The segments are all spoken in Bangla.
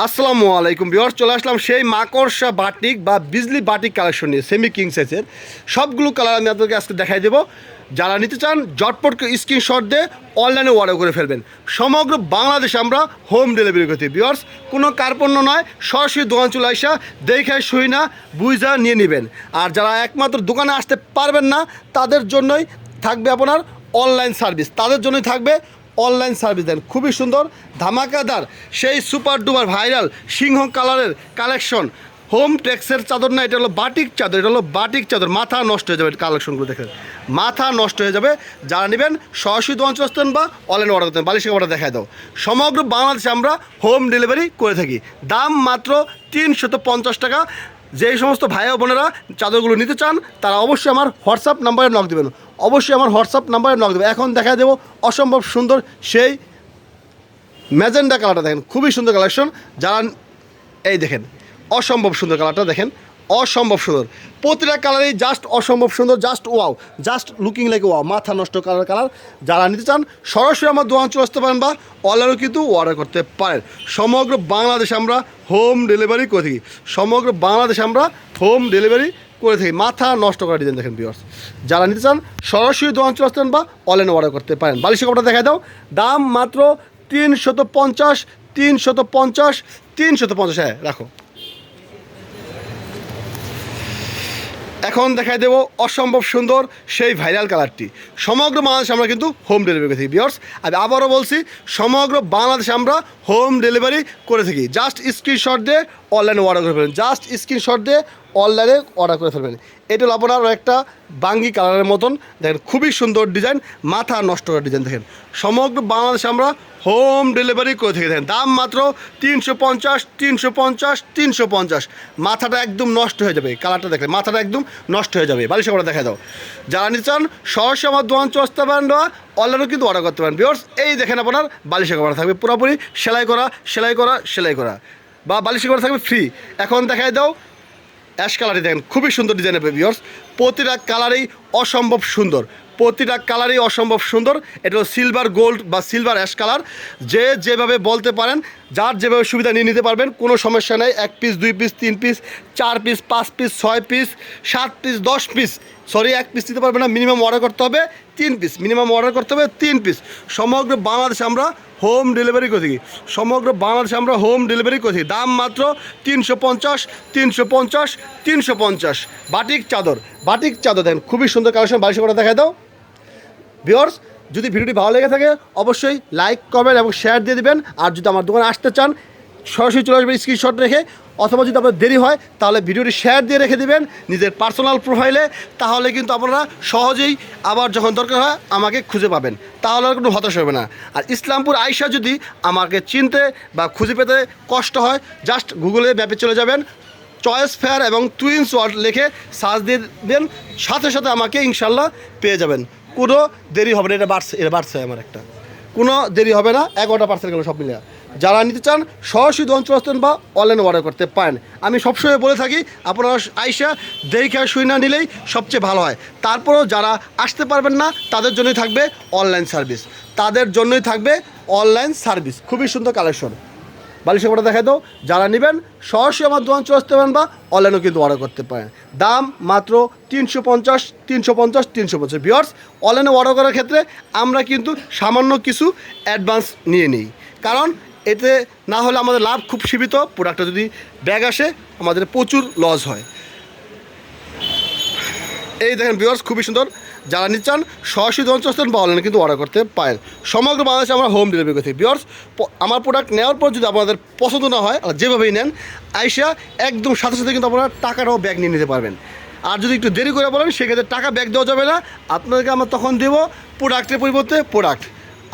আসসালামু আলাইকুম বিহার চলে আসলাম সেই মাকড়সা বাটিক বা বিজলি বাটিক কালেকশন নিয়ে সেমি কিং সাইজের সবগুলো কালার আমি আপনাদেরকে আজকে দেখাই দেবো। যারা নিতে চান জটপট স্ক্রিনশট দিয়ে অনলাইনে অর্ডার করে ফেলবেন। সমগ্র বাংলাদেশে আমরা হোম ডেলিভারি করতে বিয়ার্স কোনো কার্পণ্য নয়, সরাসরি দোকান চলে আসা, দেখে শুই না, বুঝা নিয়ে নেবেন। আর যারা একমাত্র দোকানে আসতে পারবেন না, তাদের জন্যই থাকবে আপনার অনলাইন সার্ভিস তাদের জন্যই থাকবে অনলাইন সার্ভিস দেন। খুবই সুন্দর, ধামাকাদার। সেই সুপার ডুপার ভাইরাল সিংহ কালারের কালেকশন। হোম টেক্সের চাদর না, এটা হলো বাটিক চাদর, এটা হলো বাটিক চাদর। মাথা নষ্ট হয়ে যাবে কালেকশনগুলো দেখেন। মাথা নষ্ট হয়ে যাবে। যারা নেবেন, সরাসরি দোকান বা অনলাইন অর্ডার করতেন। বালিশ অর্ডার দেখায় দাও। সমগ্র বাংলাদেশে আমরা হোম ডেলিভারি করে থাকি। দাম মাত্র তিনশত পঞ্চাশ টাকা। যেই সমস্ত ভাই বোনেরা চাদরগুলো নিতে চান, তারা অবশ্যই আমার হোয়াটসঅ্যাপ নাম্বারে নক দেবেন। অবশ্যই আমার হোয়াটসঅ্যাপ নাম্বারে নক দেবেন এখন দেখা দেবো অসম্ভব সুন্দর সেই ম্যাজেন্ডা কালারটা দেখেন, খুবই সুন্দর কালেকশন যারা এই দেখেন, অসম্ভব সুন্দর কালারটা দেখেন, অসম্ভব সুন্দর। প্রতিটা কালারই জাস্ট অসম্ভব সুন্দর just wow just looking like wow মাথা নষ্ট কালার কালার। যারা নিতে চান, সরাসরি আমার দোকান চলে আসতে পারেন বা অনলাইনেও কিন্তু অর্ডার করতে পারেন। সমগ্র বাংলাদেশে আমরা হোম ডেলিভারি করে থাকি। সমগ্র বাংলাদেশে আমরা হোম ডেলিভারি করে থাকি। মাথা নষ্ট করা ডিজাইন দেখেন বিয়ার্স যারা নিতে চান, সরাসরি দোকান চলে আসতেন বা অনলাইনে অর্ডার করতে পারেন। বালিশের কাপড়টা দেখা দাও। দাম মাত্র তিনশত পঞ্চাশ তিনশত পঞ্চাশ তিনশত পঞ্চাশ। হ্যাঁ রাখো। এখন দেখাই দেবো অসম্ভব সুন্দর সেই ভাইরাল কালারটি সমগ্র বাংলাদেশ আমরা কিন্তু হোম ডেলিভারি করে থাকি বিয়ার্স আমি আবারও বলছি, সমগ্র বাংলাদেশ আমরা হোম ডেলিভারি করে থাকি। জাস্ট স্ক্রিনশট দিয়ে অনলাইনে অর্ডার করে ফেলবেন জাস্ট স্ক্রিনশট দিয়ে অনলাইনে অর্ডার করে ফেলবেন। এটা হলো আপনার একটা বাঙ্গি কালারের মতন। দেখেন, খুবই সুন্দর ডিজাইন মাথা নষ্ট করা ডিজাইন দেখেন। সমগ্র বাংলাদেশে আমরা হোম ডেলিভারি করে থেকে। দেখেন, দাম মাত্র তিনশো পঞ্চাশ তিনশো পঞ্চাশ তিনশো পঞ্চাশ। মাথাটা একদম নষ্ট হয়ে যাবে। কালারটা দেখলে মাথাটা একদম নষ্ট হয়ে যাবে। বালিশ করে দেখা দাও। যারা নিতে সরাসরি আমার দোকান চলতে পারেন বা অনলাইনেও কিন্তু অর্ডার করতে পারেন। বিয়ার্স এই দেখেন আপনার বালিশে করা থাকবে পুরোপুরি সেলাই করা সেলাই করা সেলাই করা। বা বালিশে করা থাকবে ফ্রি এখন দেখাই দাও অ্যাশ কালারই দেখেন, খুবই সুন্দর ডিজাইনের ভিউয়ার্স প্রতিটা কালারেই অসম্ভব সুন্দর। প্রতিটা কালারই অসম্ভব সুন্দর। এটা হলো সিলভার গোল্ড বা সিলভার অ্যাশ কালার যে যেভাবে বলতে পারেন, যার যেভাবে সুবিধা নিয়ে নিতে পারবেন, কোনো সমস্যা নেই। এক পিস দুই পিস তিন পিস চার পিস পাঁচ পিস ছয় পিস সাত পিস দশ পিস সরি এক পিস দিতে পারবে না মিনিমাম অর্ডার করতে হবে। তিন পিস মিনিমাম অর্ডার করতে হবে তিন পিস সমগ্র বাংলাদেশে আমরা হোম ডেলিভারি করে থাকি সমগ্র বাংলাদেশে আমরা হোম ডেলিভারি করে থাকি দাম মাত্র তিনশো পঞ্চাশ তিনশো পঞ্চাশ তিনশো পঞ্চাশ। বাটিক চাদর বাটিক চাদর দেখেন, খুবই সুন্দর কালেকশন বালিশ করে দেখা দাও। ভিওর্স যদি ভিডিওটি ভালো লেগে থাকে, অবশ্যই লাইক কমেন্ট এবং শেয়ার দিয়ে দিবেন। আর যদি আমার দোকানে আসতে চান সরাসরি চলে আসবেন স্ক্রিনশট রেখে। অথবা যদি আপনার দেরি হয়, তাহলে ভিডিওটি শেয়ার দিয়ে রেখে দিবেন নিজের পার্সোনাল প্রোফাইলে তাহলে কিন্তু আপনারা সহজেই আবার যখন দরকার হয়, আমাকে খুঁজে পাবেন। তাহলে আর কোনো হতাশ হবে না। আর ইসলামপুর আয়সা যদি আমাকে চিনতে বা খুঁজে পেতে কষ্ট হয় জাস্ট গুগলে ব্যাপে চলে যাবেন। চয়েস ফেয়ার এবং টুইন্স ওয়ার্ড লিখে সার্চ দিয়ে দেন। সাথে সাথে আমাকে ইনশাল্লাহ পেয়ে যাবেন। কোনো দেরি হবে না, এটা বাড়ছে এটা বাড়ছে আমার একটা। কোনো দেরি হবে না, এগারোটা পার্সেন্ট গেলো সব মিলে যারা নিতে চান সরাসরি দোকান চলে আসতেন বা অনলাইনে অর্ডার করতে পারেন। আমি সবসময় বলে থাকি, আপনারা আইসা দেখে শুই না নিলেই সবচেয়ে ভালো হয়। তারপরেও যারা আসতে পারবেন না, তাদের জন্যই থাকবে অনলাইন সার্ভিস তাদের জন্যই থাকবে অনলাইন সার্ভিস খুবই সুন্দর কালেকশন বালিশের কটা দেখাই দাও। যারা নেবেন, সরাসরি আমার দোকান চলে আসতে পারেন বা অনলাইনেও কিন্তু অর্ডার করতে পারেন। দাম মাত্র তিনশো পঞ্চাশ তিনশো পঞ্চাশ তিনশো পঞ্চাশ। বিয়ার্স অনলাইনে অর্ডার করার ক্ষেত্রে আমরা কিন্তু সামান্য কিছু অ্যাডভান্স নিয়ে নিই। কারণ এতে না হলে আমাদের লাভ খুব সীমিত প্রোডাক্টটা যদি ব্যাগ আসে, আমাদের প্রচুর লস হয়। এই দেখেন ভিউয়ার্স খুবই সুন্দর। যারা নিচ্ছেন সরাসরি চলতেন বা অনলাইনে কিন্তু অর্ডার করতে পারেন। সমগ্র বাংলাদেশে আমরা হোম ডেলিভারি করতে ভিউয়ার্স আমার প্রোডাক্ট নেওয়ার পর যদি আপনাদের পছন্দ না হয় যেভাবেই নেন, আইসা একদম সাথে সাথে কিন্তু আপনারা টাকাটাও ব্যাগ নিয়ে নিতে পারবেন। আর যদি একটু দেরি করে বলেন, সেক্ষেত্রে টাকা ব্যাগ দেওয়া যাবে না। আপনাদেরকে আমরা তখন দেবো প্রোডাক্টের পরিবর্তে প্রোডাক্ট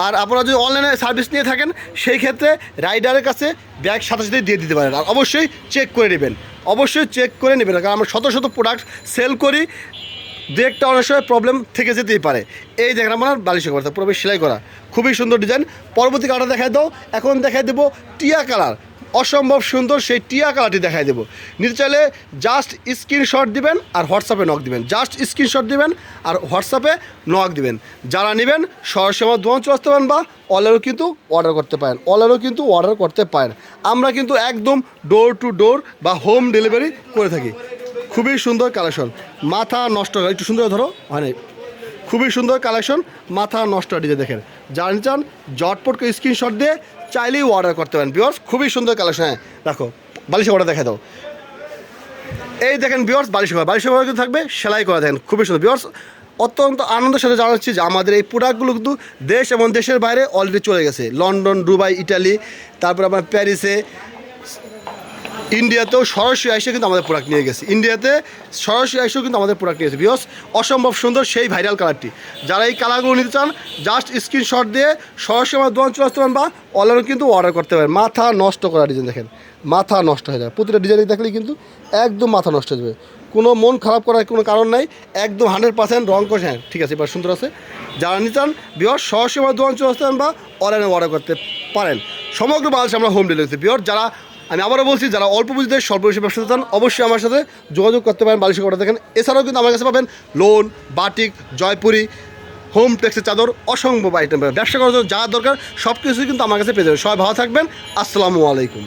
আর আপনারা যদি অনলাইনে সার্ভিস নিয়ে থাকেন, সেই ক্ষেত্রে রাইডারের কাছে ব্যাগ সাথে সাথে দিয়ে দিতে পারেন। আর অবশ্যই চেক করে নেবেন। অবশ্যই চেক করে নেবেন। কারণ আমরা শত শত প্রোডাক্ট সেল করি, দু একটা অনেক সময় প্রবলেম থেকে যেতেই পারে। এই দেখেন আমার বালিশ করা, পুরো সেলাই করা। খুবই সুন্দর ডিজাইন পরবর্তী কালারটা দেখায় দাও। এখন দেখাই দেবো টিয়া কালার অসম্ভব সুন্দর সেই টিয়া কালারটি দেখাই দেবো। নিতে চাইলে জাস্ট স্ক্রিনশট দিবেন আর হোয়াটসঅ্যাপে নক দিবেন। জাস্ট স্ক্রিনশট দিবেন আর হোয়াটসঅ্যাপে নক দিবেন। যারা নেবেন, সরাসরি আমার দোকান চলে আসতে পারেন বা অনলাইনেও কিন্তু অর্ডার করতে পারেন। অনলাইনেও কিন্তু অর্ডার করতে পারেন। আমরা কিন্তু একদম ডোর টু ডোর বা হোম ডেলিভারি করে থাকি। খুবই সুন্দর কালেকশন মাথা নষ্ট একটু সুন্দর ধরো। হয় খুবই সুন্দর কালেকশন মাথা নষ্ট ডিজে দেখেন। জানেন চান জটপটকে স্ক্রিনশট দিয়ে চাইলেই অর্ডার করতে পারেন। বিয়র্স খুবই সুন্দর কালেকশন হ্যাঁ দেখো বালিশ অর্ডার দেখা দাও। এই দেখেন বিয়র্স বালিশ করা বালিশ করা কিন্তু থাকবে, সেলাই করা দেখেন, খুবই সুন্দর। বিয়র্স অত্যন্ত আনন্দের সাথে জানাচ্ছি যে আমাদের এই প্রোডাক্টগুলো কিন্তু দেশ এবং দেশের বাইরে অলরেডি চলে গেছে। লন্ডন দুবাই ইটালি তারপর আপনার প্যারিসে ইন্ডিয়াতেও সরাসরি এসে কিন্তু আমাদের প্রোডাক্ট নিয়ে গেছে। ইন্ডিয়াতে সরাসরি এসেও কিন্তু আমাদের প্রোডাক্ট নিয়ে গেছে। বিকজ অসম্ভব সুন্দর সেই ভাইরাল কালারটি যারা এই কালারগুলো নিতে চান জাস্ট স্ক্রিনশট দিয়ে সরাসরি আমার দোকান চলে আসতে পারেন বা অনলাইনে কিন্তু অর্ডার করতে পারেন। মাথা নষ্ট করা ডিজাইন দেখেন। মাথা নষ্ট হয়ে যায় প্রতিটা ডিজাইন দেখলেই কিন্তু একদম মাথা নষ্ট হয়ে যাবে। কোনো মন খারাপ করার কোনো কারণ নাই। একদম হান্ড্রেড পার্সেন্ট রং করে হ্যাঁ ঠিক আছে, এবার সুন্দর আছে। যারা নিতে চান বিহর দোকান চলে আসতে পারেন বা অনলাইনে অর্ডার করতে পারেন। সমগ্র বাংলাদেশে আমরা হোম ডেলিভারি বিহর যারা আমি আবারও বলছি, যারা অল্প পুঁজিতে স্বল্প বেশি ব্যবসা চান, অবশ্যই আমার সাথে যোগাযোগ করতে পারেন বালিশ করে দেখেন। এছাড়াও কিন্তু আমার কাছে পাবেন লোন, বাটিক, জয়পুরি, হোম টেক্সের চাদর, অসম্ভব আইটেম ব্যবসা করার জন্য যা দরকার সব কিছুই কিন্তু আমার কাছে পেয়ে যাবে সবাই ভালো থাকবেন। আসসালামু আলাইকুম।